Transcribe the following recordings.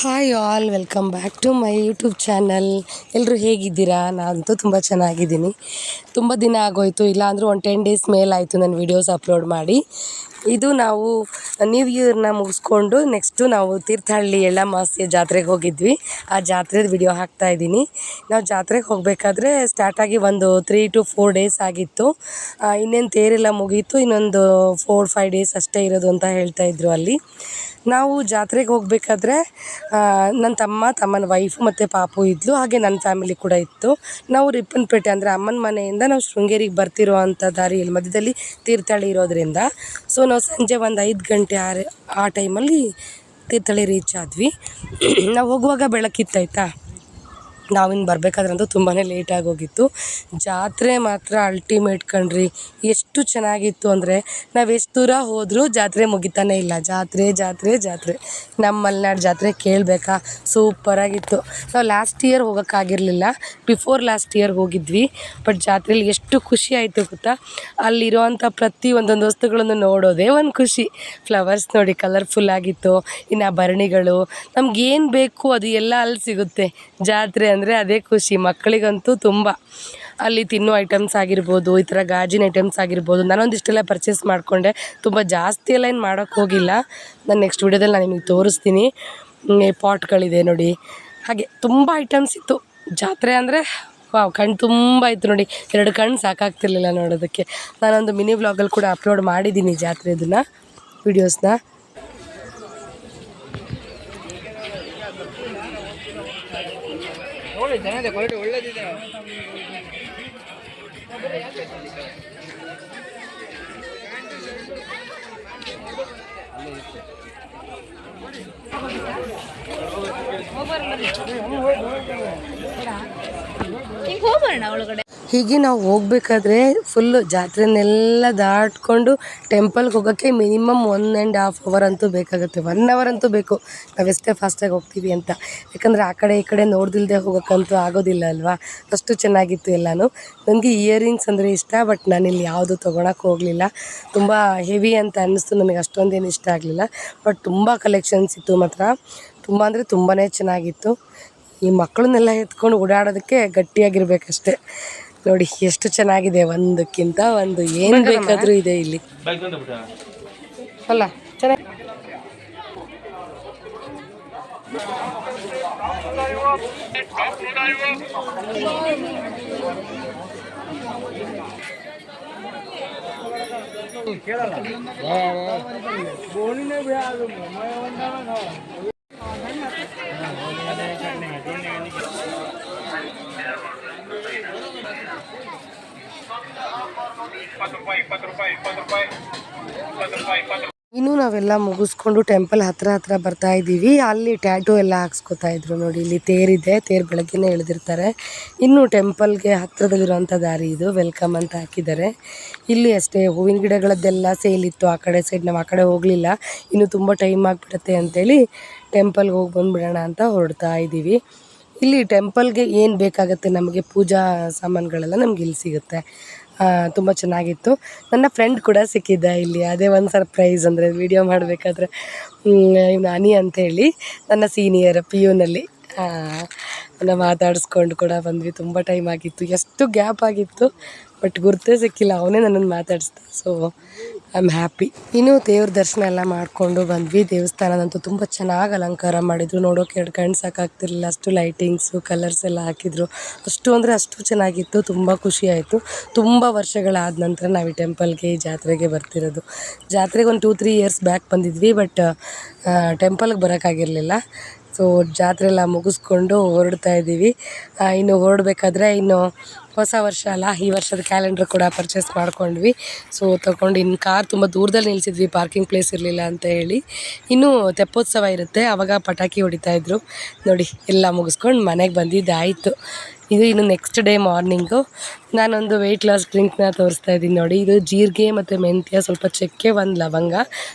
Hi all welcome back to my YouTube channel ಎಲ್ಲರೂ ಹೇಗಿದ್ದೀರಾ? ನಾನಂತೂ ತುಂಬ ಚೆನ್ನಾಗಿದ್ದೀನಿ. ತುಂಬ ದಿನ ಆಗೋಯಿತು ಇಲ್ಲ ಅಂದರೂ ಒಂದು ಟೆನ್ ಡೇಸ್ ಮೇಲಾಯಿತು ನಾನು ವೀಡಿಯೋಸ್ ಅಪ್ಲೋಡ್ ಮಾಡಿ. ಇದು ನಾವು ನ್ಯೂ ಇಯರ್ನ ಮುಗಿಸ್ಕೊಂಡು ನೆಕ್ಸ್ಟು ನಾವು ತೀರ್ಥಹಳ್ಳಿ ಎಳ್ಳಮಾವಾಸ್ಯೆ ಜಾತ್ರೆಗೆ ಹೋಗಿದ್ವಿ. ಆ ಜಾತ್ರೆದ ವಿಡಿಯೋ ಹಾಕ್ತಾ ಇದ್ದೀನಿ. ನಾವು ಜಾತ್ರೆಗೆ ಹೋಗಬೇಕಾದ್ರೆ ಸ್ಟಾರ್ಟಾಗಿ ಒಂದು ತ್ರೀ ಟು ಫೋರ್ ಡೇಸ್ ಆಗಿತ್ತು. ಇನ್ನೇನು ತೇರೆಲ್ಲ ಮುಗೀತು, ಇನ್ನೊಂದು ಫೋರ್ ಫೈವ್ ಡೇಸ್ ಅಷ್ಟೇ ಇರೋದು ಅಂತ ಹೇಳ್ತಾ ಇದ್ರು ಅಲ್ಲಿ. ನಾವು ಜಾತ್ರೆಗೆ ಹೋಗಬೇಕಾದ್ರೆ ನನ್ನ ತಮ್ಮ, ತಮ್ಮನ ವೈಫು ಮತ್ತು ಪಾಪು ಇದ್ಲು, ಹಾಗೆ ನನ್ನ ಫ್ಯಾಮಿಲಿ ಕೂಡ ಇತ್ತು. ನಾವು ರಿಪ್ಪನ್ಪೇಟೆ ಅಂದರೆ ಅಮ್ಮನ ಮನೆಯಿಂದ ನಾವು ಶೃಂಗೇರಿಗೆ ಬರ್ತಿರೋ ಅಂಥ ದಾರಿಯಲ್ಲಿ ಮಧ್ಯದಲ್ಲಿ ತೀರ್ಥಹಳ್ಳಿ ಇರೋದ್ರಿಂದ. ಸೊ ನಾವು ಸಂಜೆ ಒಂದು ಐದು ಗಂಟೆ ಆರು ಆ ಟೈಮಲ್ಲಿ ತೀರ್ಥಹಳ್ಳಿ ರೀಚ್ ಆದ್ವಿ. ನಾವು ಹೋಗುವಾಗ ಬೆಳಕಿತ್ತಾಯ್ತಾ ನಾವಿನ್ನು ಬರಬೇಕಾದ್ರಂತೂ ತುಂಬಾ ಲೇಟ್ ಆಗೋಗಿತ್ತು ಜಾತ್ರೆ ಮಾತ್ರ ಅಲ್ಟಿಮೇಟ್ ಕಣ್ರಿ. ಎಷ್ಟು ಚೆನ್ನಾಗಿತ್ತು ಅಂದರೆ ನಾವು ಎಷ್ಟು ದೂರ ಹೋದರೂ ಜಾತ್ರೆ ಮುಗಿತಾನೇ ಇಲ್ಲ. ಜಾತ್ರೆ ಜಾತ್ರೆ ಜಾತ್ರೆ. ನಮ್ಮ ಮಲೆನಾಡು ಜಾತ್ರೆ ಕೇಳಬೇಕಾ? ಸೂಪರಾಗಿತ್ತು ನಾವು ಲಾಸ್ಟ್ ಇಯರ್ ಹೋಗೋಕ್ಕಾಗಿರಲಿಲ್ಲ ಬಿಫೋರ್ ಲಾಸ್ಟ್ ಇಯರ್ ಹೋಗಿದ್ವಿ. ಬಟ್ ಜಾತ್ರೆಯಲ್ಲಿ ಎಷ್ಟು ಖುಷಿ ಆಯಿತು ಗೊತ್ತಾ? ಅಲ್ಲಿರುವಂಥ ಪ್ರತಿ ಒಂದೊಂದು ವಸ್ತುಗಳನ್ನು ನೋಡೋದೇ ಒಂದು ಖುಷಿ. ಫ್ಲವರ್ಸ್ ನೋಡಿ ಕಲರ್ಫುಲ್ ಆಗಿತ್ತು. ಇನ್ನು ಭರಣಿಗಳು. ಏನು ಬೇಕು ಅದು ಎಲ್ಲ ಅಲ್ಲಿ ಸಿಗುತ್ತೆ. ಜಾತ್ರೆ ಅಂದರೆ ಅದೇ ಖುಷಿ. ಮಕ್ಕಳಿಗಂತೂ ತುಂಬ. ಅಲ್ಲಿ ತಿನ್ನೋ ಐಟಮ್ಸ್ ಆಗಿರ್ಬೋದು, ಈ ಥರ ಗಾಜಿನ ಐಟಮ್ಸ್ ಆಗಿರ್ಬೋದು, ನಾನೊಂದಿಷ್ಟೆಲ್ಲ ಪರ್ಚೇಸ್ ಮಾಡಿಕೊಂಡೆ. ತುಂಬ ಜಾಸ್ತಿ ಎಲ್ಲ ಏನು ಮಾಡೋಕ್ಕೆ ಹೋಗಿಲ್ಲ. ನಾನು ನೆಕ್ಸ್ಟ್ ವೀಡಿಯೋದಲ್ಲಿ ನಾನು ನಿಮಗೆ ತೋರಿಸ್ತೀನಿ. ಪಾಟ್ಗಳಿದೆ ನೋಡಿ. ಹಾಗೆ ತುಂಬ ಐಟಮ್ಸ್ ಇತ್ತು. ಜಾತ್ರೆ ಅಂದರೆ, ವಾವ್ ಕಣ್ಣು ತುಂಬ ಇತ್ತು ನೋಡಿ. ಎರಡು ಕಣ್ಣು ಸಾಕಾಗ್ತಿರ್ಲಿಲ್ಲ ನೋಡೋದಕ್ಕೆ. ನಾನೊಂದು ಮಿನಿ ವ್ಲಾಗಲ್ಲಿ ಕೂಡ ಅಪ್ಲೋಡ್ ಮಾಡಿದ್ದೀನಿ ಜಾತ್ರೆದನ್ನ ವೀಡಿಯೋಸ್ನ ನೋಡಿ ಚೆನ್ನಾಗಿದೆ ಕ್ವಾಲಿಟಿ ಒಳ್ಳೇದಿದೆ. ಹಿಂಗೆ ಒಳಗಡೆ. ಹೀಗೆ ನಾವು ಹೋಗ್ಬೇಕಾದ್ರೆ ಫುಲ್ಲು ಜಾತ್ರೆನೆಲ್ಲ ದಾಟ್ಕೊಂಡು ಟೆಂಪಲ್ಗೆ ಹೋಗೋಕ್ಕೆ minimum one and half hour ಅಂತೂ ಬೇಕಾಗುತ್ತೆ. ಒನ್ ಅವರ್ ಅಂತೂ ಬೇಕು. ನಾವೆಷ್ಟೇ ಫಾಸ್ಟಾಗಿ ಹೋಗ್ತೀವಿ ಅಂತ. ಯಾಕಂದರೆ ಆ ಕಡೆ ಈ ಕಡೆ ನೋಡ್ದಿಲ್ಲದೆ ಹೋಗೋಕ್ಕಂತೂ ಆಗೋದಿಲ್ಲ ಅಲ್ವಾ? ಅಷ್ಟು ಚೆನ್ನಾಗಿತ್ತು ಎಲ್ಲನೂ. ನನಗೆ ಇಯರಿಂಗ್ಸ್ ಅಂದರೆ ಇಷ್ಟ ಬಟ್ ನಾನಿಲ್ಲಿ ಯಾವುದು ತೊಗೊಳಕ್ಕೆ ಹೋಗಲಿಲ್ಲ. ತುಂಬ ಹೆವಿ ಅಂತ ಅನ್ನಿಸ್ತು ನನಗೆ, ಅಷ್ಟೊಂದೇನು ಇಷ್ಟ ಆಗಲಿಲ್ಲ. ಬಟ್ ತುಂಬ ಕಲೆಕ್ಷನ್ಸ್ ಇತ್ತು ಮಾತ್ರ. ತುಂಬ ಅಂದರೆ ತುಂಬಾ ಚೆನ್ನಾಗಿತ್ತು. ಈ ಮಕ್ಕಳನ್ನೆಲ್ಲ ಎತ್ಕೊಂಡು ಓಡಾಡೋದಕ್ಕೆ ಗಟ್ಟಿಯಾಗಿರ್ಬೇಕಷ್ಟೆ. ನೋಡಿ ಎಷ್ಟು ಚೆನ್ನಾಗಿದೆ ಒಂದಕ್ಕಿಂತ ಒಂದು ಏನು ಬೇಕಾದರೂ ಇದೆ ಇಲ್ಲಿ. ಅಲ್ಲ ಚೆನ್ನಾಗಿ. ಇನ್ನು ನಾವೆಲ್ಲ ಮುಗಿಸ್ಕೊಂಡು ಟೆಂಪಲ್ ಹತ್ರ ಹತ್ರ ಬರ್ತಾ ಇದ್ದೀವಿ. ಅಲ್ಲಿ ಟ್ಯಾಟೂ ಎಲ್ಲ ಹಾಕ್ಸ್ಕೊತಾ ಇದ್ರು ನೋಡಿ, ಇಲ್ಲಿ ತೇರಿದೆ, ತೇರು ಬೆಳಗ್ಗೆನೇ ಎಳೆದಿರ್ತಾರೆ. ಇನ್ನು ಟೆಂಪಲ್ಗೆ ಹತ್ರದಲ್ಲಿರುವಂಥ ದಾರಿ ಇದು ವೆಲ್ಕಮ್ ಅಂತ ಹಾಕಿದ್ದಾರೆ. ಇಲ್ಲಿ ಅಷ್ಟೇ, ಹೂವಿನ ಗಿಡಗಳದ್ದೆಲ್ಲ ಸೇಲ್ ಇತ್ತು ಆ ಕಡೆ ಸೈಡ್ ನಾವು ಆ ಕಡೆ ಹೋಗಲಿಲ್ಲ. ಇನ್ನು ತುಂಬ ಟೈಮ್ ಆಗಿಬಿಡುತ್ತೆ ಅಂತೇಳಿ ಟೆಂಪಲ್ಗೆ ಹೋಗಿ ಬಂದುಬಿಡೋಣ ಅಂತ ಹೊರಡ್ತಾ ಇದ್ದೀವಿ. ಇಲ್ಲಿ ಟೆಂಪಲ್ಗೆ ಏನು ಬೇಕಾಗುತ್ತೆ ನಮಗೆ ಪೂಜಾ ಸಾಮಾನುಗಳೆಲ್ಲ ನಮ್ಗೆ ಇಲ್ಲಿ ಸಿಗುತ್ತೆ. ತುಂಬ ಚೆನ್ನಾಗಿತ್ತು. ನನ್ನ ಫ್ರೆಂಡ್ ಕೂಡ ಸಿಕ್ಕಿದ್ದ ಇಲ್ಲಿ. ಅದೇ ಒಂದು ಸರ್ಪ್ರೈಸ್ ಅಂದರೆ ವೀಡಿಯೋ ಮಾಡಬೇಕಾದ್ರೆ ಇವನು ಅನಿ ಅಂಥೇಳಿ ನನ್ನ ಸೀನಿಯರ್ ಪಿ ಯುನಲ್ಲಿ ಮಾತಾಡಿಸ್ಕೊಂಡು ಕೂಡ ಬಂದ್ವಿ. ತುಂಬ ಟೈಮ್ ಆಗಿತ್ತು. ಎಷ್ಟು ಗ್ಯಾಪ್ ಆಗಿತ್ತು. ಬಟ್ ಗುರ್ತೇ ಸಿಕ್ಕಿಲ್ಲ, ಅವನೇ ನನ್ನನ್ನು ಮಾತಾಡಿಸ್ದ. ಸೊ ಐ ಆಮ್ ಹ್ಯಾಪಿ ಇನ್ನು ದೇವ್ರ ದರ್ಶನ ಎಲ್ಲ ಮಾಡಿಕೊಂಡು ಬಂದ್ವಿ. ದೇವಸ್ಥಾನದಂತೂ ತುಂಬ ಚೆನ್ನಾಗಿ ಅಲಂಕಾರ ಮಾಡಿದರು. ನೋಡೋಕೆ ಎರಡು ಕಣ್ಣು ಸಾಕಾಗ್ತಿರ್ಲಿಲ್ಲ. ಅಷ್ಟು ಲೈಟಿಂಗ್ಸು ಕಲರ್ಸ್ ಎಲ್ಲ ಹಾಕಿದ್ರು. ಅಷ್ಟು ಅಂದರೆ ಅಷ್ಟು ಚೆನ್ನಾಗಿತ್ತು. ತುಂಬ ಖುಷಿ ಆಯಿತು. ತುಂಬ ವರ್ಷಗಳಾದ ನಂತರ ನಾವು ಈ ಟೆಂಪಲ್ಗೆ ಈ ಜಾತ್ರೆಗೆ ಬರ್ತಿರೋದು. ಜಾತ್ರೆಗೆ ಒಂದು ಟೂ ತ್ರೀ ಇಯರ್ಸ್ ಬ್ಯಾಕ್ ಬಂದಿದ್ವಿ ಬಟ್ ಟೆಂಪಲ್ಗೆ ಬರೋಕ್ಕಾಗಿರಲಿಲ್ಲ ಸೊ ಜಾತ್ರೆ ಎಲ್ಲ ಮುಗಿಸ್ಕೊಂಡು ಹೊರಡ್ತಾ ಇದ್ದೀವಿ. ಇನ್ನು ಹೊರಡ್ಬೇಕಾದ್ರೆ ಇನ್ನು ಹೊಸ ವರ್ಷ ಅಲ್ಲ, ಈ ವರ್ಷದ ಕ್ಯಾಲೆಂಡರ್ ಕೂಡ ಪರ್ಚೇಸ್ ಮಾಡ್ಕೊಂಡ್ವಿ. ಸೊ ತಗೊಂಡು ಇನ್ನು ಕಾರ್ ತುಂಬ ದೂರದಲ್ಲಿ ನಿಲ್ಲಿಸಿದ್ವಿ ಪಾರ್ಕಿಂಗ್ ಪ್ಲೇಸ್ ಇರಲಿಲ್ಲ ಅಂತ ಹೇಳಿ. ಇನ್ನೂ ತೆಪ್ಪೋತ್ಸವ ಇರುತ್ತೆ ಆವಾಗ ಪಟಾಕಿ ಹೊಡಿತಾಯಿದ್ರು ನೋಡಿ, ಎಲ್ಲ ಮುಗಿಸ್ಕೊಂಡು ಮನೆಗೆ ಬಂದಿದ್ದಾಯಿತು. ಇದು ಇನ್ನು ನೆಕ್ಸ್ಟ್ ಡೇ ಮಾರ್ನಿಂಗು ನಾನೊಂದು ವೆಯ್ಟ್ ಲಾಸ್ ಡ್ರಿಂಕ್ನ ತೋರಿಸ್ತಾ ಇದ್ದೀನಿ ನೋಡಿ. ಇದು ಜೀರಿಗೆ ಮತ್ತು ಮೆಂತ್ಯ ಸ್ವಲ್ಪ ಚಕ್ಕೆ, ಒಂದು ಲವಂಗ,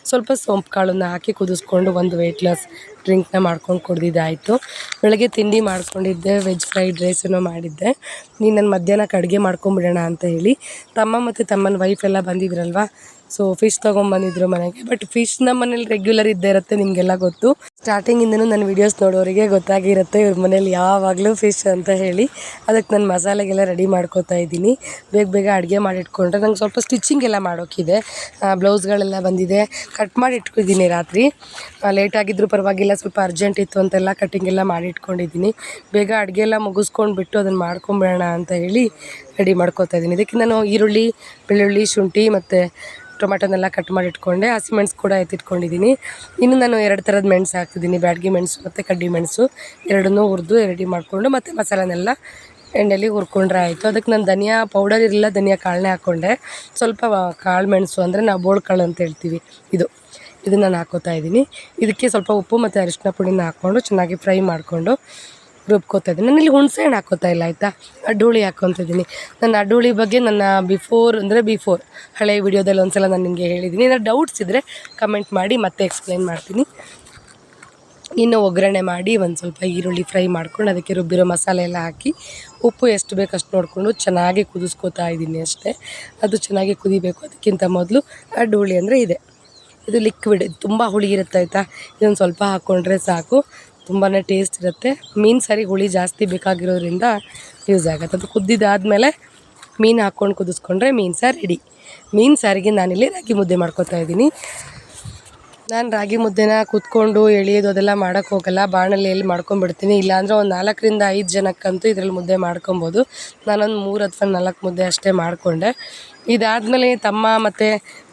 ಸ್ವಲ್ಪ ಸೋಂಪು ಕಾಳನ್ನು ಹಾಕಿ ಕುದಿಸ್ಕೊಂಡು ಒಂದು ವೆಯ್ಟ್ ಲಾಸ್ ಡ್ರಿಂಕ್ನ ಮಾಡ್ಕೊಂಡು ಕುಡ್ದಿದ್ದಾಯಿತು ಬೆಳಗ್ಗೆ ತಿಂಡಿ ಮಾಡ್ಕೊಂಡಿದ್ದೆ ವೆಜ್ ಫ್ರೈಡ್ ರೈಸನ್ನು ಮಾಡಿದ್ದೆ. ನೀನು ನನ್ನ ಮಧ್ಯಾಹ್ನಕ್ಕೆ ಅಡುಗೆ ಮಾಡ್ಕೊಂಬಿಡೋಣ ಅಂತ ಹೇಳಿ. ತಮ್ಮ ಮತ್ತು ತಮ್ಮನ ವೈಫೆಲ್ಲ ಬಂದಿದ್ರಲ್ವ? ಸೊ ಫಿಶ್ ತೊಗೊಂಬಂದಿದ್ರು ಮನೆಗೆ. ಬಟ್ ಫಿಶ್ ನಮ್ಮ ಮನೇಲಿ ರೆಗ್ಯುಲರ್ ಇದ್ದೇ ಇರುತ್ತೆ ನಿಮಗೆಲ್ಲ ಗೊತ್ತು. ಸ್ಟಾರ್ಟಿಂಗಿಂದನೂ ನನ್ನ ವೀಡಿಯೋಸ್ ನೋಡೋರಿಗೆ ಗೊತ್ತಾಗಿರುತ್ತೆ ಇವ್ರ ಮನೇಲಿ ಯಾವಾಗಲೂ ಫಿಶ್ ಅಂತ ಹೇಳಿ. ಅದಕ್ಕೆ ನಾನು ಮಸಾಲೆಗೆಲ್ಲ ರೆಡಿ ಮಾಡ್ಕೋತಾ ಇದ್ದೀನಿ. ಬೇಗ ಬೇಗ ಅಡುಗೆ ಮಾಡಿಟ್ಕೊಂಡ್ರೆ ನಂಗೆ ಸ್ವಲ್ಪ ಸ್ಟಿಚಿಂಗ್ ಎಲ್ಲ ಮಾಡೋಕ್ಕಿದೆ ಬ್ಲೌಸ್ಗಳೆಲ್ಲ ಬಂದಿದೆ. ಕಟ್ ಮಾಡಿ ಇಟ್ಕೊಂಡಿದ್ದೀನಿ ರಾತ್ರಿ ಲೇಟ್ ಆಗಿದ್ರು ಪರವಾಗಿಲ್ಲ, ಸ್ವಲ್ಪ ಅರ್ಜೆಂಟ್ ಇತ್ತು ಅಂತೆಲ್ಲ ಕಟ್ಟಿಂಗ್ ಎಲ್ಲ ಮಾಡಿ ಇಟ್ಕೊಂಡಿದ್ದೀನಿ ಬೇಗ ಅಡುಗೆ ಎಲ್ಲ ಮುಗಿಸ್ಕೊಂಡ್ಬಿಟ್ಟು ಅದನ್ನು ಮಾಡ್ಕೊಂಬಿಡೋಣ ಅಂತ ಹೇಳಿ ರೆಡಿ ಮಾಡ್ಕೋತಾ ಇದ್ದೀನಿ. ಇದಕ್ಕೆ ನಾನು ಈರುಳ್ಳಿ, ಬೆಳ್ಳುಳ್ಳಿ, ಶುಂಠಿ ಮತ್ತು ಟೊಮೆಟೊನೆಲ್ಲ ಕಟ್ ಮಾಡಿ ಇಟ್ಕೊಂಡೆ ಹಸಿಮೆಣಸು ಕೂಡ ಎತ್ತಿಟ್ಕೊಂಡಿದ್ದೀನಿ ಇನ್ನು ನಾನು ಎರಡು ಥರದ ಮೆಣಸು ಹಾಕ್ತಿದ್ದೀನಿ ಬ್ಯಾಡ್ಗೆ ಮೆಣಸು ಮತ್ತು ಕಡ್ಡಿ ಮೆಣಸು. ಎರಡನ್ನೂ ಹುರಿದು ರೆಡಿ ಮಾಡಿಕೊಂಡು ಮತ್ತು ಮಸಾಲೆನೆಲ್ಲ ಎಣ್ಣೆಲಿ ಹುರ್ಕೊಂಡ್ರೆ ಆಯಿತು. ಅದಕ್ಕೆ ನಾನು ಧನಿಯಾ ಪೌಡರ್ ಇರಲಿಲ್ಲ, ಧನಿಯಾ ಕಾಳನ್ನೇ ಹಾಕ್ಕೊಂಡೆ. ಸ್ವಲ್ಪ ಕಾಳು ಮೆಣಸು ಅಂದರೆ ನಾವು ಬೋಳ್ ಕಾಳು ಅಂತ ಹೇಳ್ತೀವಿ, ಇದು. ಇದನ್ನು ನಾನು ಹಾಕೋತಾ ಇದ್ದೀನಿ ಇದಕ್ಕೆ ಸ್ವಲ್ಪ ಉಪ್ಪು ಮತ್ತು ಅರಿಶಿನ ಪುಡಿನ ಹಾಕ್ಕೊಂಡು ಚೆನ್ನಾಗಿ ಫ್ರೈ ಮಾಡಿಕೊಂಡು ರುಬ್ಕೋತಾ ಇದ್ದೀನಿ. ನಾನು ಇಲ್ಲಿ ಹುಣಸೆ ಹಣ್ಣು ಹಾಕೋತಾ ಇಲ್ಲ, ಆಯಿತಾ? ಅಡ್ಡೂಳಿ ಹಾಕೊತಿದ್ದೀನಿ. ನನ್ನ ಅಡ್ಡೂಳಿ ಬಗ್ಗೆ ನನ್ನ ಬಿಫೋರ್ ಅಂದರೆ ಬಿಫೋರ್ ಹಳೆಯ ವಿಡಿಯೋದಲ್ಲಿ ಒಂದು ಸಲ ನಾನು ನಿಮಗೆ ಹೇಳಿದ್ದೀನಿ. ಏನಾದ್ರು ಡೌಟ್ಸ್ ಇದ್ದರೆ ಕಮೆಂಟ್ ಮಾಡಿ, ಮತ್ತೆ ಎಕ್ಸ್ಪ್ಲೈನ್ ಮಾಡ್ತೀನಿ. ಇನ್ನು ಒಗ್ಗರಣೆ ಮಾಡಿ, ಒಂದು ಸ್ವಲ್ಪ ಈರುಳ್ಳಿ ಫ್ರೈ ಮಾಡ್ಕೊಂಡು ಅದಕ್ಕೆ ರುಬ್ಬಿರೋ ಮಸಾಲೆ ಎಲ್ಲ ಹಾಕಿ, ಉಪ್ಪು ಎಷ್ಟು ಬೇಕು ಅಷ್ಟು ನೋಡಿಕೊಂಡು ಚೆನ್ನಾಗಿ ಕುದಿಸ್ಕೋತಾ ಇದ್ದೀನಿ ಅಷ್ಟೇ. ಅದು ಚೆನ್ನಾಗಿ ಕುದಿಬೇಕು. ಅದಕ್ಕಿಂತ ಮೊದಲು ಅಡ್ಡು ಹುಳಿ ಅಂದರೆ ಇದೆ. ಇದು ಲಿಕ್ವಿಡ್ ತುಂಬ ಹುಳಿ ಇರುತ್ತೆ, ಆಯಿತಾ? ಇದೊಂದು ಸ್ವಲ್ಪ ಹಾಕ್ಕೊಂಡ್ರೆ ಸಾಕು. ತುಂಬಾ ಟೇಸ್ಟ್ ಇರುತ್ತೆ. ಮೀನು ಸರಿ ಹುಳಿ ಜಾಸ್ತಿ ಬೇಕಾಗಿರೋದ್ರಿಂದ ಯೂಸ್ ಆಗುತ್ತೆ. ಅದು ಕುದ್ದಿದ್ದಾದಮೇಲೆ ಮೀನು ಹಾಕ್ಕೊಂಡು ಕುದಿಸ್ಕೊಂಡ್ರೆ ಮೀನು ಸಾರು ರೆಡಿ ಮೀನು ಸಾರಿಗೆ ನಾನಿಲ್ಲಿ ರಾಗಿ ಮುದ್ದೆ ಮಾಡ್ಕೊತಾ ಇದ್ದೀನಿ. ನಾನು ರಾಗಿ ಮುದ್ದೆನ ಕೂತ್ಕೊಂಡು ಎಳೆಯೋದು ಅದೆಲ್ಲ ಮಾಡೋಕ್ಕೆ ಹೋಗಲ್ಲ. ಬಾಣಲೆಯಲ್ಲಿ ಮಾಡ್ಕೊಂಬಿಡ್ತೀನಿ ಇಲ್ಲಾಂದರೆ ಒಂದು ನಾಲ್ಕರಿಂದ ಐದು ಜನಕ್ಕಂತೂ ಇದರಲ್ಲಿ ಮುದ್ದೆ ಮಾಡ್ಕೊಬೋದು. ನಾನೊಂದು ಮೂರು ಅಥವಾ ನಾಲ್ಕು ಮುದ್ದೆ ಅಷ್ಟೇ ಮಾಡಿಕೊಂಡೆ. ಇದಾದಮೇಲೆ ತಮ್ಮ ಮತ್ತು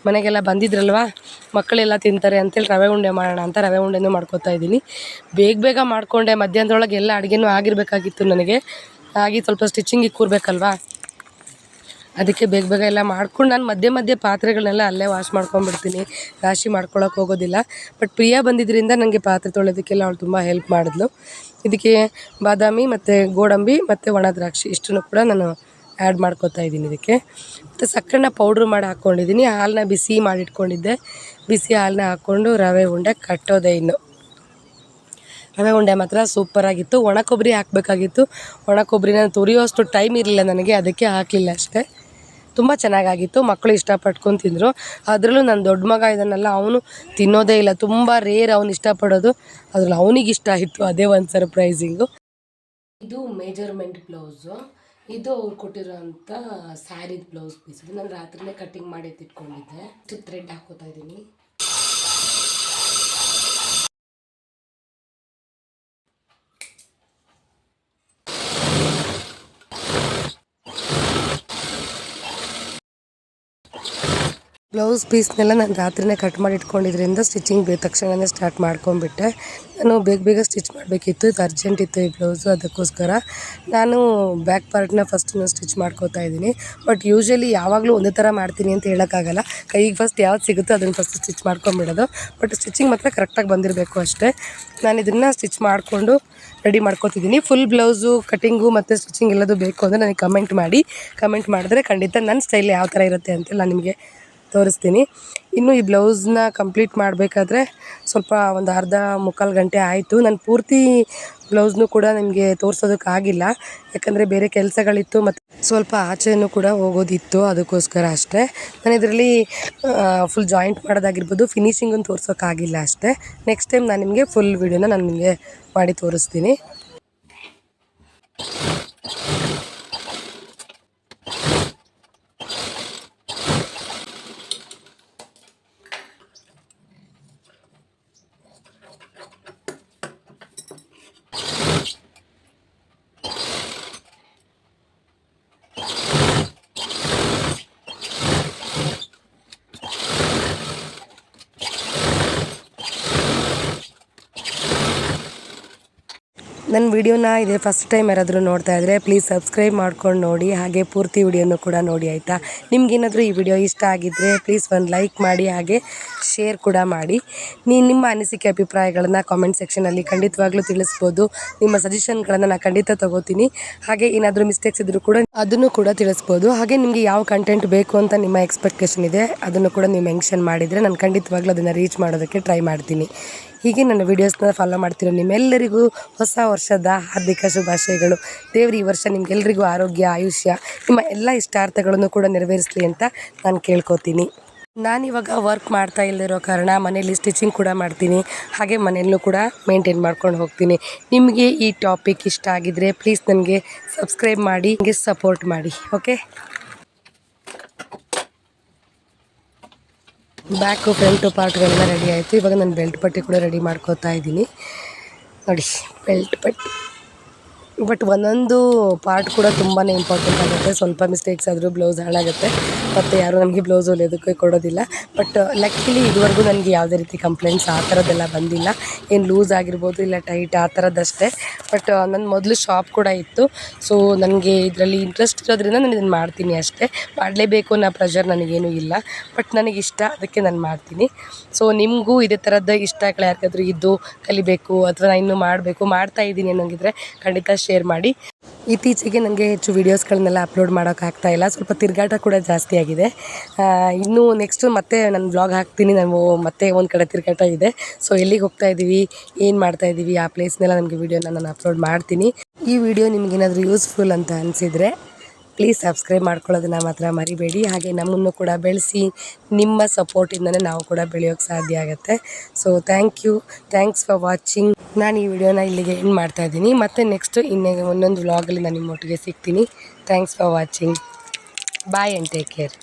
ಮನೆಗೆಲ್ಲ ಬಂದಿದ್ರಲ್ವ? ಮಕ್ಕಳೆಲ್ಲ ತಿಂತಾರೆ ಅಂತೇಳಿ ರವೆ ಉಂಡೆ ಮಾಡೋಣ ಅಂತ ರವೆ ಉಂಡೆನೂ ಮಾಡ್ಕೊತಾ ಇದ್ದೀನಿ. ಬೇಗ ಬೇಗ ಮಾಡಿಕೊಂಡೆ, ಮಧ್ಯಾಹ್ನದೊಳಗೆ ಎಲ್ಲ ಅಡುಗೆನೂ ಆಗಿರಬೇಕಾಗಿತ್ತು ನನಗೆ. ಆಗಿ ಸ್ವಲ್ಪ ಸ್ಟಿಚಿಂಗಿಗೆ ಕೂರಬೇಕಲ್ವಾ? ಅದಕ್ಕೆ ಬೇಗ ಬೇಗ ಎಲ್ಲ ಮಾಡ್ಕೊಂಡು ನಾನು ಮಧ್ಯೆ ಮಧ್ಯೆ ಪಾತ್ರೆಗಳನ್ನೆಲ್ಲ ಅಲ್ಲೇ ವಾಶ್ ಮಾಡ್ಕೊಂಡ್ಬಿಡ್ತೀನಿ. ರಾಶಿ ಮಾಡ್ಕೊಳಕ್ಕೆ ಹೋಗೋದಿಲ್ಲ. ಬಟ್ ಪ್ರಿಯಾ ಬಂದಿದ್ದರಿಂದ ನನಗೆ ಪಾತ್ರೆ ತೊಳೆಯೋದಕ್ಕೆಲ್ಲ ಅವಳು ತುಂಬ ಹೆಲ್ಪ್ ಮಾಡಿದ್ಲು. ಇದಕ್ಕೆ ಬಾದಾಮಿ ಮತ್ತು ಗೋಡಂಬಿ ಮತ್ತು ಒಣ ದ್ರಾಕ್ಷಿ ಇಷ್ಟನ್ನು ಕೂಡ ನಾನು ಆ್ಯಡ್ ಮಾಡ್ಕೊತಾ ಇದ್ದೀನಿ ಇದಕ್ಕೆ. ಮತ್ತು ಸಕ್ಕರೆನ ಪೌಡ್ರ್ ಮಾಡಿ ಹಾಕ್ಕೊಂಡಿದ್ದೀನಿ ಹಾಲನ್ನ ಬಿಸಿ ಮಾಡಿಟ್ಕೊಂಡಿದ್ದೆ. ಬಿಸಿ ಹಾಲನ್ನ ಹಾಕ್ಕೊಂಡು ರವೆ ಉಂಡೆ ಕಟ್ಟೋದೆ ಇನ್ನು. ರವೆ ಉಂಡೆ ಮಾತ್ರ ಸೂಪರಾಗಿತ್ತು ಒಣ ಕೊಬ್ಬರಿ ಹಾಕಬೇಕಾಗಿತ್ತು. ಒಣ ಕೊಬ್ಬರಿನ ತುರಿಯೋಷ್ಟು ಟೈಮ್ ಇರಲಿಲ್ಲ ನನಗೆ. ಅದಕ್ಕೆ ಹಾಕಲಿಲ್ಲ ಅಷ್ಟೇ. ತುಂಬ ಚೆನ್ನಾಗಾಗಿತ್ತು. ಮಕ್ಕಳು ಇಷ್ಟಪಟ್ಕೊಂಡು ತಿಂದರು. ಅದರಲ್ಲೂ ನನ್ನ ದೊಡ್ಡ ಮಗ ಇದನ್ನೆಲ್ಲ ಅವನು ತಿನ್ನೋದೇ ಇಲ್ಲ. ತುಂಬ ರೇರ್ ಅವ್ನು ಇಷ್ಟಪಡೋದು. ಅದ್ರಲ್ಲಿ ಅವನಿಗೆ ಇಷ್ಟ ಆಯಿತು. ಅದೇ ಒಂದು ಸರ್ಪ್ರೈಸಿಂಗು ಇದು ಮೇಜರ್ಮೆಂಟ್ ಬ್ಲೌಸು. ಇದು ಅವ್ರು ಕೊಟ್ಟಿರೋಂಥ ಸ್ಯಾರಿದ ಬ್ಲೌಸ್ ಪೀಸ್ ಇದು ನಾನು ರಾತ್ರಿನೇ ಕಟ್ಟಿಂಗ್ ಮಾಡಿ ಎತ್ತಿಟ್ಕೊಂಡಿದ್ದೆ ಥ್ರೆಡ್ ಹಾಕೋತಾ ಇದ್ದೀನಿ. ಬ್ಲೌಸ್ ಪೀಸ್ನೆಲ್ಲ ನಾನು ರಾತ್ರಿನೇ ಕಟ್ ಮಾಡಿ ಇಟ್ಕೊಂಡಿದ್ರಿಂದ ಸ್ಟಿಚಿಂಗ್ ಬೇ ತಕ್ಷಣವೇ ಸ್ಟಾರ್ಟ್ ಮಾಡ್ಕೊಂಡ್ಬಿಟ್ಟೆ. ನಾನು ಬೇಗ ಬೇಗ ಸ್ಟಿಚ್ ಮಾಡಬೇಕಿತ್ತು, ಇದು ಅರ್ಜೆಂಟ್ ಇತ್ತು ಈ ಬ್ಲೌಸು, ಅದಕ್ಕೋಸ್ಕರ. ನಾನು ಬ್ಯಾಕ್ ಪಾರ್ಟ್ನ ಫಸ್ಟ್ ನಾನು ಸ್ಟಿಚ್ ಮಾಡ್ಕೋತಾ ಇದ್ದೀನಿ. ಬಟ್ ಯೂಶ್ವಲಿ ಯಾವಾಗಲೂ ಒಂದೇ ಥರ ಮಾಡ್ತೀನಿ ಅಂತ ಹೇಳೋಕ್ಕಾಗಲ್ಲ. ಕೈಗೆ ಫಸ್ಟ್ ಯಾವ್ದು ಸಿಗುತ್ತೋ ಅದನ್ನು ಫಸ್ಟ್ ಸ್ಟಿಚ್ ಮಾಡ್ಕೊಂಬಿಡೋದು ಬಟ್ ಸ್ಟಿಚಿಂಗ್ ಮಾತ್ರ ಕರೆಕ್ಟಾಗಿ ಬಂದಿರಬೇಕು ಅಷ್ಟೇ. ನಾನು ಇದನ್ನು ಸ್ಟಿಚ್ ಮಾಡಿಕೊಂಡು ರೆಡಿ ಮಾಡ್ಕೋತಿದ್ದೀನಿ. ಫುಲ್ ಬ್ಲೌಸು ಕಟಿಂಗು ಮತ್ತು ಸ್ಟಿಚಿಂಗ್ ಎಲ್ಲದು ಬೇಕು ಅಂದರೆ ನನಗೆ ಕಮೆಂಟ್ ಮಾಡಿ. ಕಮೆಂಟ್ ಮಾಡಿದ್ರೆ ಖಂಡಿತ ನನ್ನ ಸ್ಟೈಲ್ ಯಾವ ಥರ ಇರುತ್ತೆ ಅಂತೆಲ್ಲ ನಿಮಗೆ ತೋರಿಸ್ತೀನಿ. ಇನ್ನು ಈ ಬ್ಲೌಸ್ನ ಕಂಪ್ಲೀಟ್ ಮಾಡಬೇಕಾದ್ರೆ ಸ್ವಲ್ಪ ಒಂದು ಅರ್ಧ ಮುಕ್ಕಾಲು ಗಂಟೆ ಆಯಿತು. ನಾನು ಪೂರ್ತಿ ಬ್ಲೌಸ್ನು ಕೂಡ ನಿಮಗೆ ತೋರಿಸೋದಕ್ಕಾಗಿಲ್ಲ ಯಾಕಂದರೆ ಬೇರೆ ಕೆಲಸಗಳಿತ್ತು ಮತ್ತು ಸ್ವಲ್ಪ ಆಚೆನೂ ಕೂಡ ಹೋಗೋದಿತ್ತು ಅದಕ್ಕೋಸ್ಕರ ಅಷ್ಟೇ. ನಾನು ಇದರಲ್ಲಿ ಫುಲ್ ಜಾಯಿಂಟ್ ಮಾಡೋದಾಗಿರ್ಬೋದು ಫಿನಿಷಿಂಗನ್ನು ತೋರಿಸೋಕ್ಕಾಗಿಲ್ಲ ಅಷ್ಟೇ. ನೆಕ್ಸ್ಟ್ ಟೈಮ್ ನಾನು ನಿಮಗೆ ಫುಲ್ ವೀಡಿಯೋನ ನಾನು ನಿಮಗೆ ಮಾಡಿ ತೋರಿಸ್ತೀನಿ. ನನ್ನ ವಿಡಿಯೋನ ಇದೇ ಫಸ್ಟ್ ಟೈಮ್ ಯಾರಾದರೂ ನೋಡ್ತಾ ಇದ್ದರೆ ಪ್ಲೀಸ್ ಸಬ್ಸ್ಕ್ರೈಬ್ ಮಾಡ್ಕೊಂಡು ನೋಡಿ, ಹಾಗೆ ಪೂರ್ತಿ ವಿಡಿಯೋನು ಕೂಡ ನೋಡಿ, ಆಯಿತಾ? ನಿಮ್ಗೇನಾದರೂ ಈ ವಿಡಿಯೋ ಇಷ್ಟ ಆಗಿದ್ದರೆ ಪ್ಲೀಸ್ ಒಂದು ಲೈಕ್ ಮಾಡಿ, ಹಾಗೆ ಶೇರ್ ಕೂಡ ಮಾಡಿ. ನೀವು ನಿಮ್ಮ ಅನಿಸಿಕೆ ಅಭಿಪ್ರಾಯಗಳನ್ನು ಕಾಮೆಂಟ್ ಸೆಕ್ಷನಲ್ಲಿ ಖಂಡಿತವಾಗ್ಲೂ ತಿಳಿಸ್ಬೋದು. ನಿಮ್ಮ ಸಜೆಷನ್ಗಳನ್ನು ನಾನು ಖಂಡಿತ ತೊಗೋತೀನಿ. ಹಾಗೆ ಏನಾದರೂ ಮಿಸ್ಟೇಕ್ಸ್ ಇದ್ದರೂ ಕೂಡ ಅದನ್ನು ಕೂಡ ತಿಳಿಸ್ಬೋದು. ಹಾಗೆ ನಿಮಗೆ ಯಾವ ಕಂಟೆಂಟ್ ಬೇಕು ಅಂತ ನಿಮ್ಮ ಎಕ್ಸ್ಪೆಕ್ಟೇಷನ್ ಇದೆ, ಅದನ್ನು ಕೂಡ ನೀವು ಮೆನ್ಷನ್ ಮಾಡಿದರೆ ನಾನು ಖಂಡಿತವಾಗ್ಲೂ ಅದನ್ನು ರೀಚ್ ಮಾಡೋದಕ್ಕೆ ಟ್ರೈ ಮಾಡ್ತೀನಿ. ಹೀಗೆ ನನ್ನ ವೀಡಿಯೋಸ್ನ ಫಾಲೋ ಮಾಡ್ತಿರೋ ನಿಮ್ಮೆಲ್ಲರಿಗೂ ಹೊಸ ವರ್ಷದ ಹಾರ್ದಿಕ ಶುಭಾಶಯಗಳು. ದೇವರು, ಈ ವರ್ಷ ನಿಮಗೆಲ್ಲರಿಗೂ ಆರೋಗ್ಯ, ಆಯುಷ್ಯ, ನಿಮ್ಮ ಎಲ್ಲ ಇಷ್ಟಾರ್ಥಗಳನ್ನು ಕೂಡ ನೆರವೇರಿಸಲಿ ಅಂತ ನಾನು ಕೇಳ್ಕೊತೀನಿ. ನಾನಿವಾಗ ವರ್ಕ್ ಮಾಡ್ತಾ ಇಲ್ಲದಿರೋ ಕಾರಣ ಮನೇಲಿ ಸ್ಟಿಚಿಂಗ್ ಕೂಡ ಮಾಡ್ತೀನಿ. ಹಾಗೆ ಮನೆಯಲ್ಲೂ ಕೂಡ ಮೇಂಟೈನ್ ಮಾಡ್ಕೊಂಡು ಹೋಗ್ತೀನಿ. ನಿಮಗೆ ಈ ಟಾಪಿಕ್ ಇಷ್ಟ ಆಗಿದ್ರೆ ಪ್ಲೀಸ್ ನನಗೆ ಸಬ್ಸ್ಕ್ರೈಬ್ ಮಾಡಿ ನನಗೆ ಸಪೋರ್ಟ್ ಮಾಡಿ ಓಕೆ ಬ್ಯಾಕು ಫ್ರಂಟು ಪಾರ್ಟ್ಗಳೆಲ್ಲ ರೆಡಿ ಆಯಿತು. ಇವಾಗ ನಾನು ಬೆಲ್ಟ್ ಪಟ್ಟಿ ಕೂಡ ರೆಡಿ ಮಾಡ್ಕೋತಾ ಇದ್ದೀನಿ. ನೋಡಿ ಬೆಲ್ಟ್ ಪಟ್ಟಿ. ಬಟ್ ಒಂದೊಂದು ಪಾರ್ಟ್ ಕೂಡ ತುಂಬಾ ಇಂಪಾರ್ಟೆಂಟ್ ಆಗುತ್ತೆ. ಸ್ವಲ್ಪ ಮಿಸ್ಟೇಕ್ಸ್ ಆದರೂ ಬ್ಲೌಸ್ ಹಾಳಾಗುತ್ತೆ ಮತ್ತು ಯಾರು ನಮಗೆ ಬ್ಲೌಸ್ ಹೊಲಿಯೋದಕ್ಕೆ ಕೊಡೋದಿಲ್ಲ. ಬಟ್ ಲಕ್ಕಿಲಿ ಇದುವರೆಗೂ ನನಗೆ ಯಾವುದೇ ರೀತಿ ಕಂಪ್ಲೇಂಟ್ಸ್ ಆ ಥರದ್ದೆಲ್ಲ ಬಂದಿಲ್ಲ. ಏನು ಲೂಸ್ ಆಗಿರ್ಬೋದು ಇಲ್ಲ ಟೈಟ್ ಆ ಥರದ್ದಷ್ಟೇ. ಬಟ್ ನನ್ನ ಮೊದಲು ಶಾಪ್ ಕೂಡ ಇತ್ತು. ಸೊ ನನಗೆ ಇದರಲ್ಲಿ ಇಂಟ್ರೆಸ್ಟ್ ಇರೋದ್ರಿಂದ ನಾನು ಇದನ್ನು ಮಾಡ್ತೀನಿ ಅಷ್ಟೇ. ಮಾಡಲೇಬೇಕು ಅನ್ನೋ ಪ್ರೆಷರ್ ನನಗೇನು ಇಲ್ಲ. ಬಟ್ ನನಗಿಷ್ಟ, ಅದಕ್ಕೆ ನಾನು ಮಾಡ್ತೀನಿ. ಸೊ ನಿಮಗೂ ಇದೇ ಥರದ್ದು ಇಷ್ಟಗಳು ಯಾರಿಗಾದ್ರೂ ಇದ್ದು ಕಲಿಬೇಕು ಅಥವಾ ನಾನು ಇನ್ನೂ ಮಾಡಬೇಕು, ಮಾಡ್ತಾ ಇದ್ದೀನಿ ಅನ್ನೋಂಗಿದ್ರೆ ಖಂಡಿತ ಶೇರ್ ಮಾಡಿ. ಇತ್ತೀಚೆಗೆ ನನಗೆ ಹೆಚ್ಚು ವೀಡಿಯೋಸ್ಗಳನ್ನೆಲ್ಲ ಅಪ್ಲೋಡ್ ಮಾಡೋಕ್ಕಾಗ್ತಾ ಇಲ್ಲ. ಸ್ವಲ್ಪ ತಿರುಗಾಟ ಕೂಡ ಜಾಸ್ತಿ ಆಗಿದೆ. ಇನ್ನೂ ನೆಕ್ಸ್ಟು ಮತ್ತೆ ನಾನು ಬ್ಲಾಗ್ ಹಾಕ್ತೀನಿ. ನಾನು ಮತ್ತೆ ಒಂದು ಕಡೆ ತಿರುಗಾಟ ಇದೆ. ಸೊ ಎಲ್ಲಿಗೆ ಹೋಗ್ತಾ ಇದ್ದೀವಿ ಏನು ಮಾಡ್ತಾ ಇದ್ದೀವಿ ಆ ಪ್ಲೇಸ್ನೆಲ್ಲ ನಮಗೆ ವೀಡಿಯೋನ ನಾನು ಅಪ್ಲೋಡ್ ಮಾಡ್ತೀನಿ. ಈ ವಿಡಿಯೋ ನಿಮಗೇನಾದರೂ ಯೂಸ್ಫುಲ್ ಅಂತ ಅನಿಸಿದರೆ ಪ್ಲೀಸ್ ಸಬ್ಸ್ಕ್ರೈಬ್ ಮಾಡ್ಕೊಳ್ಳೋದನ್ನ ಮಾತ್ರ ಮರಿಬೇಡಿ. ಹಾಗೆ ನಮ್ಮನ್ನು ಕೂಡ ಬೆಳೆಸಿ ನಿಮ್ಮ ಸಪೋರ್ಟಿಂದನೇ ನಾವು ಕೂಡ ಬೆಳೆಯೋಕ್ಕೆ ಸಾಧ್ಯ ಆಗುತ್ತೆ. So thank you thanks for watching ನಾನು ಈ ವಿಡಿಯೋನ ಇಲ್ಲಿಗೆ ಎಂಡ್ ಮಾಡ್ತಾ ಇದ್ದೀನಿ. ಮತ್ತು ನೆಕ್ಸ್ಟ್ ಇನ್ನೇ ಒಂದೊಂದು ವ್ಲಾಗಲ್ಲಿ ನಾನು ನಿಮ್ಮೊಟ್ಟಿಗೆ ಸಿಗ್ತೀನಿ. Thanks for watching bye and take care